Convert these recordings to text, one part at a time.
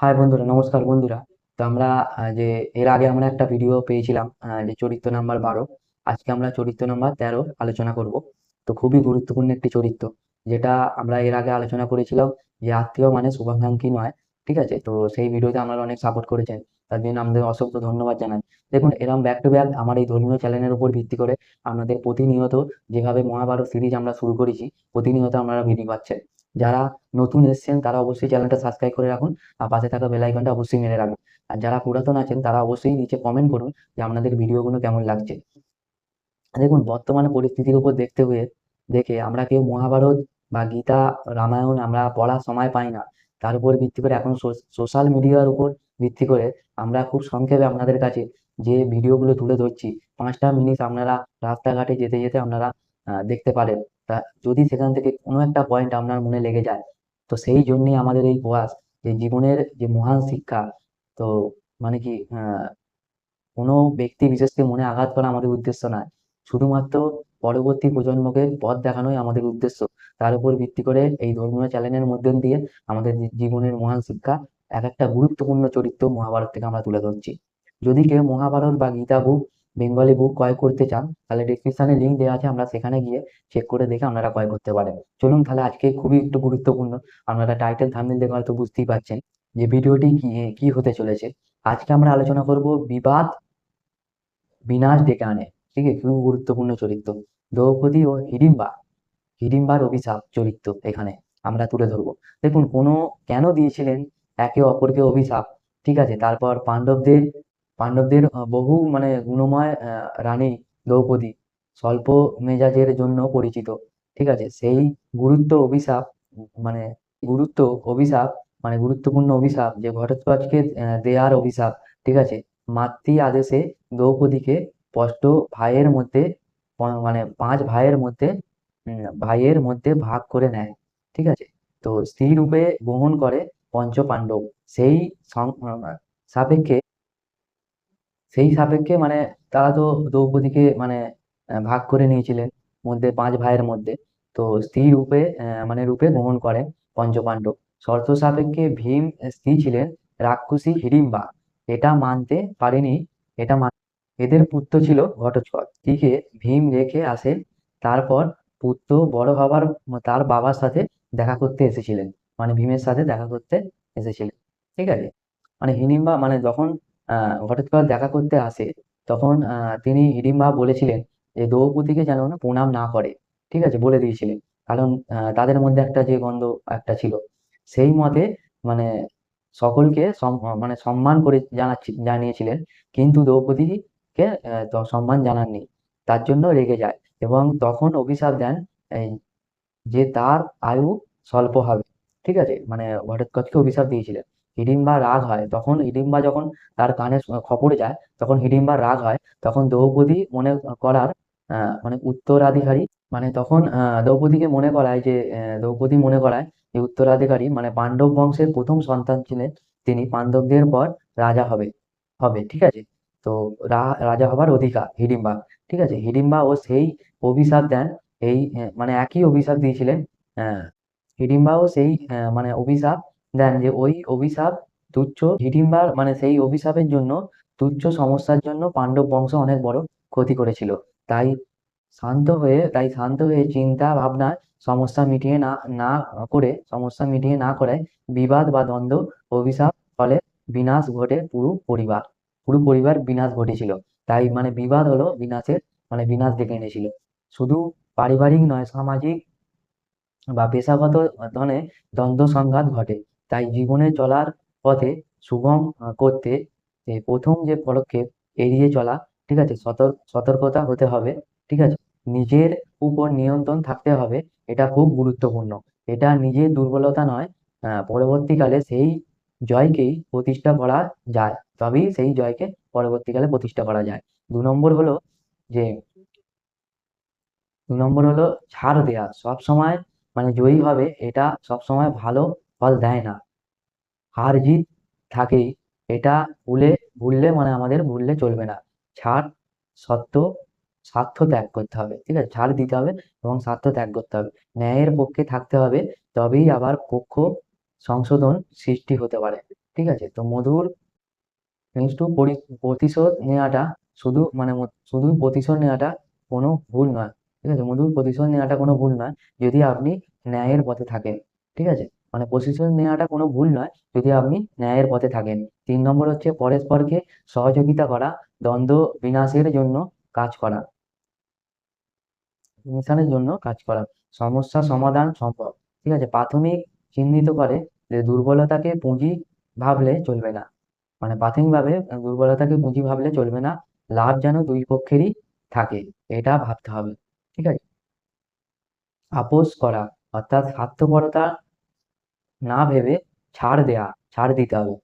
High বন্ধুরা, নমস্কার বন্ধুরা। তো আমরা যে এর আগে আমরা একটা ভিডিও পেয়েছিলাম যে চরিত্র নাম্বার বারো। আজকে আমরা চরিত্র নাম্বার তেরো আলোচনা করব। তো খুবই গুরুত্বপূর্ণ একটি চরিত্র, যেটা আমরা এর আগে আলোচনা করেছিলাম যে আত্মীয় মানে শুভাকাঙ্ক্ষী নয়, ঠিক আছে? তো সেই ভিডিওতে আপনারা অনেক সাপোর্ট করেছেন। তার জন্য আমাদের অসংখ্য ধন্যবাদ জানাই। দেখুন এরকম ব্যাক টু ব্যাক আমার এই ধর্মীয় চ্যানেলের উপর ভিত্তি করে আপনাদের প্রতিনিয়ত যেভাবে মহাভারত সিরিজ আমরা শুরু করেছি, প্রতিনিয়ত আপনারা ভিডিও পাচ্ছেন। যারা নতুন এসেছেন, তারা অবশ্যই চ্যানেলটা সাবস্ক্রাইব করে রাখুন আর পাশে থাকা বেল আইকনটা অবশ্যই মেনে রাখুন। আর যারা পুরাতন আছেন, তারা অবশ্যই নিচে কমেন্ট করুন যে আপনাদের ভিডিওগুলো কেমন লাগছে। দেখুন, বর্তমানে পরিস্থিতির উপর দেখতে হয়ে, দেখে আমরা কেউ মহাভারত বা গীতা, রামায়ণ আমরা পড়ার সময় পাই না। তার উপর ভিত্তি করে এখন সোশ্যাল মিডিয়ার উপর ভিত্তি করে আমরা খুব সংক্ষেপে আপনাদের কাছে যে ভিডিওগুলো তুলে ধরছি, পাঁচটা মিনিট আপনারা রাস্তাঘাটে যেতে যেতে আপনারা দেখতে পারেন। তা যদি সেখান থেকে কোনো একটা পয়েন্ট আপনার মনে লেগে যায়, তো সেই জন্যই আমাদের এই প্রয়াস যে জীবনের যে মহান শিক্ষা, তো মানে কি কোনো ব্যক্তি বিশেষকে মনে আঘাত করা আমাদের উদ্দেশ্য নয়। শুধুমাত্র পরবর্তী প্রজন্মকে পথ দেখানোই আমাদের উদ্দেশ্য। তার উপর ভিত্তি করে এই ধর্মীয় চ্যানেলের মধ্যে দিয়ে আমাদের জীবনের মহান শিক্ষা এক একটা গুরুত্বপূর্ণ চরিত্র মহাভারত থেকে আমরা তুলে ধরছি। যদি কেউ মহাভারত বা গীতা বুক বেঙ্গলি বুক ক্রয় করতে চান, তাহলে ডিসক্রিপশনে লিঙ্ক দেওয়া আছে, আমরা সেখানে গিয়ে চেক করে দেখে আপনারা ক্রয় করতে পারেন। চলুন তাহলে আজকে খুবই একটু গুরুত্বপূর্ণ, আপনারা টাইটেল থাম্বনেল দেখে হয়তো বুঝতেই পারছেন যে ভিডিওটি কি কি হতে চলেছে। আজকে আমরা আলোচনা করব বিবাদ বিনাশ ডেকে আনে, ঠিক আছে? খুব গুরুত্বপূর্ণ চরিত্র। দ্রৌপদী ও হিড়িম্বা, হিড়িম্বার অভিশাপ চরিত্র এখানে আমরা তুলে ধরবো। দেখুন, কোনো কেন দিয়েছিলেন একে অপরকে অভিশাপ, ঠিক আছে? তারপর পাণ্ডবদের পাণ্ডবদের বহু মানে গুণময় রানী দ্রৌপদী স্বল্প মেজাজের জন্য পরিচিত। ঠিক আছে? সেই গুরুত্ব অভিশাপ মানে গুরুত্ব অভিশাপ মানে গুরুত্বপূর্ণ অভিশাপ যে আহ, দেয়ার অভিশাপ ঠিক আছে? মাতৃ আদেশে দ্রৌপদীকে স্পষ্ট ভাইয়ের মধ্যে মানে পাঁচ ভাইয়ের মধ্যে ভাইয়ের মধ্যে ভাগ করে নেয়। ঠিক আছে? তো স্ত্রী রূপে গ্রহণ করে পঞ্চ পাণ্ডব সেই সাপেক্ষে সেই সাপেক্ষে মানে তারা তো দ্রৌপদীকে মানে ভাগ করে নিয়েছিলেন মধ্যে পাঁচ ভাইয়ের মধ্যে। তো স্ত্রী রূপে মানে রূপে গ্রহণ করেন পঞ্চপাণ্ডব। শর্ত সাপেক্ষে ভীম স্ত্রী ছিলেন রাক্ষসী হিড়িম্বা। এটা মানতে পারেনি, এটা এদের পুত্র ছিল ঘটোৎকচ। স্ত্রীকে ভীম রেখে আসে তারপর পুত্র বড় হবার, তার বাবার সাথে দেখা করতে এসেছিলেন। মানে ভীমের সাথে দেখা করতে এসেছিলেন। ঠিক আছে? মানে হিড়িম্বা মানে যখন ঘটোৎকচ দেখা করতে আসে, তখন তিনি হিড়িম্বা বলেছিলেন যে দ্রৌপদীকে যেন না প্রণাম না করে, ঠিক আছে? বলে দিয়েছিলেন। কারণ তাদের মধ্যে একটা যে গন্ধ একটা ছিল, সেই মতে মানে সকলকে মানে সম্মান করে জানাচ্ছি, জানিয়েছিলেন। কিন্তু দ্রৌপদীকে সম্মান জানাননি। তার জন্য রেগে যায় এবং তখন অভিশাপ দেন যে তার আয়ু স্বল্প হবে, ঠিক আছে? মানে ঘটোৎকচকে অভিশাপ দিয়েছিলেন? হিড়িম্বা রাগ হয় তখন হিড়িম্বা যখন তার কানে খবর যায় তখন হিড়িম্বা রাগ হয় তখন দ্রৌপদী মনে করার মানে উত্তরাধিকারী মানে তখন দ্রৌপদীকে মনে করায় যে দ্রৌপদী মনে করায় যে উত্তরাধিকারী মানে পাণ্ডব বংশের প্রথম সন্তান ছিলেন তিনি পাণ্ডবদের পর রাজা হবে হবে ঠিক আছে? তো রাজা হবার অধিকার হিড়িম্বা ঠিক আছে? হিড়িম্বা ও সেই অভিশাপ দেন এই মানে একই অভিশাপ দিয়েছিলেন আহ, হিড়িম্বাও সেই মানে অভিশাপ দেন যে ওই অভিশাপ, তুচ্ছ হিড়িম্বার মানে সেই অভিশাপের জন্য, তুচ্ছ সমস্যার জন্য পাণ্ডব বংশ অনেক বড় ক্ষতি করেছিল। তাই শান্ত হয়ে, তাই শান্ত হয়ে চিন্তা, ভাবনা, সমস্যা মিটিয়ে না না করে, সমস্যা মিটিয়ে না করায় বিবাদ বা দ্বন্দ্ব, অভিশাপ ফলে বিনাশ ঘটে পুরো পরিবার পুরো পরিবার বিনাশ ঘটেছিল। তাই মানে বিবাদ হলো বিনাশের মানে বিনাশ ডেকে এনেছিল। শুধু পারিবারিক নয়, সামাজিক বা পেশাগত ধনে দ্বন্দ্ব সংঘাত ঘটে। তাই জীবনে চলার পথে সুগম করতে, এ, প্রথম যে পদক্ষেপ এড়িয়ে চলা, ঠিক আছে সতর্ক সতর্কতা হতে হবে, ঠিক আছে, নিজের উপর নিয়ন্ত্রণ থাকতে হবে, এটা খুব গুরুত্বপূর্ণ। এটা নিজের দুর্বলতা নয় পরবর্তীকালে সেই জয়কেই প্রতিষ্ঠা করা যায়, তবেই সেই জয়কে পরবর্তীকালে প্রতিষ্ঠা করা যায়। দু নম্বর হলো যে, দু নম্বর হলো ছাড় দেয়া সব সময় মানে জয়ী হবে, এটা সব সময় ভালো ফল দেয় না। হার জিত থাকেই। এটা ভুলে, ভুললে মানে আমাদের ভুললে চলবে না। ছাড়, সত্য, স্বার্থ ত্যাগ করতে হবে, ঠিক আছে? ছাড় দিতে হবে এবং স্বার্থ ত্যাগ করতে হবে। ন্যায়ের পক্ষে থাকতে হবে, তবেই আবার পক্ষ সংশোধন সৃষ্টি হতে পারে, ঠিক আছে? তো মধুর কিন্তু প্রতিশোধ নেওয়াটা শুধু মানে শুধু প্রতিশোধ নেওয়াটা কোনো ভুল নয়, ঠিক আছে? মধুর প্রতিশোধ নেওয়াটা কোনো ভুল নয়, যদি আপনি ন্যায়ের পথে থাকেন, ঠিক আছে? মানে প্রতিশোধ নেওয়াটা কোনো ভুল নয়, যদি আপনি ন্যায়ের পথে থাকেন। তিন নম্বর হচ্ছে পরস্পরকে সহযোগিতা করা, দ্বন্দ্ব বিনাশের জন্য কাজ করা। মিশনের জন্য কাজ করা। সমস্যা সমাধান সম্ভব, ঠিক আছে? প্রাথমিক চিহ্নিত করে যে দুর্বলতাকে পুঁজি ভাবলে চলবে না। মানে প্রাথমিকভাবে দুর্বলতাকে পুঁজি ভাবলে চলবে না, লাভ যেন দুই পক্ষেরই থাকে, এটা ভাবতে হবে, ঠিক আছে? আপোস করা, অর্থাৎ স্বার্থপরতা না ভেবে ছাড় দেয়া, ছাড় দিতে হবে।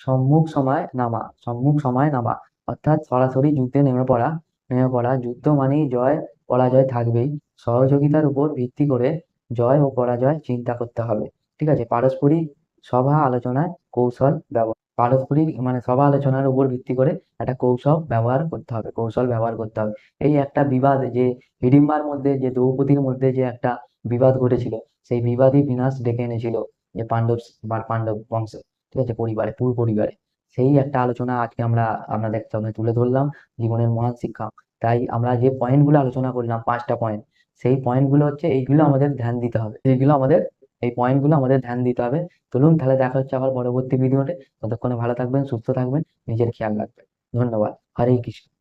সম্মুখ সময় নামা, সম্মুখ সময় নামা। অর্থাৎ সরাসরি যুদ্ধে নেমে পড়া নেমে পড়া। যুদ্ধ মানেই জয়, পরাজয় থাকবেই। সহযোগিতার উপর ভিত্তি করে জয় ও পরাজয় চিন্তা করতে হবে। ঠিক আছে? পারস্পরিক সভা আলোচনায় কৌশল ব্যবহার, পারস্পরিক মানে সভা আলোচনার উপর ভিত্তি করে একটা কৌশল ব্যবহার করতে হবে, কৌশল ব্যবহার করতে হবে। এই একটা বিবাদ যে হিড়িম্বার মধ্যে, যে দ্রৌপদীর মধ্যে যে একটা বিবাদ ঘটেছিল সেই বিবাদই বিনাশ ডেকে এনেছিল যে পাণ্ডব বা পাণ্ডব বংশ, ঠিক আছে, পরিবারে, পুরো পরিবারে। সেই একটা আলোচনা আজকে আমরা আপনাদের সামনে তুলে ধরলাম জীবনের মহান শিক্ষা। তাই আমরা যে পয়েন্টগুলো আলোচনা করলাম, পাঁচটা পয়েন্ট সেই পয়েন্টগুলো হচ্ছে এইগুলো আমাদের ধ্যান দিতে হবে। এইগুলো আমাদের, এই পয়েন্টগুলো আমাদের ধ্যান দিতে হবে। চলুন তাহলে দেখা হচ্ছে আবার পরবর্তী ভিডিওতে ততক্ষণে ভালো থাকবেন, সুস্থ থাকবেন, নিজের খেয়াল রাখবেন। ধন্যবাদ। হরে কৃষ্ণ।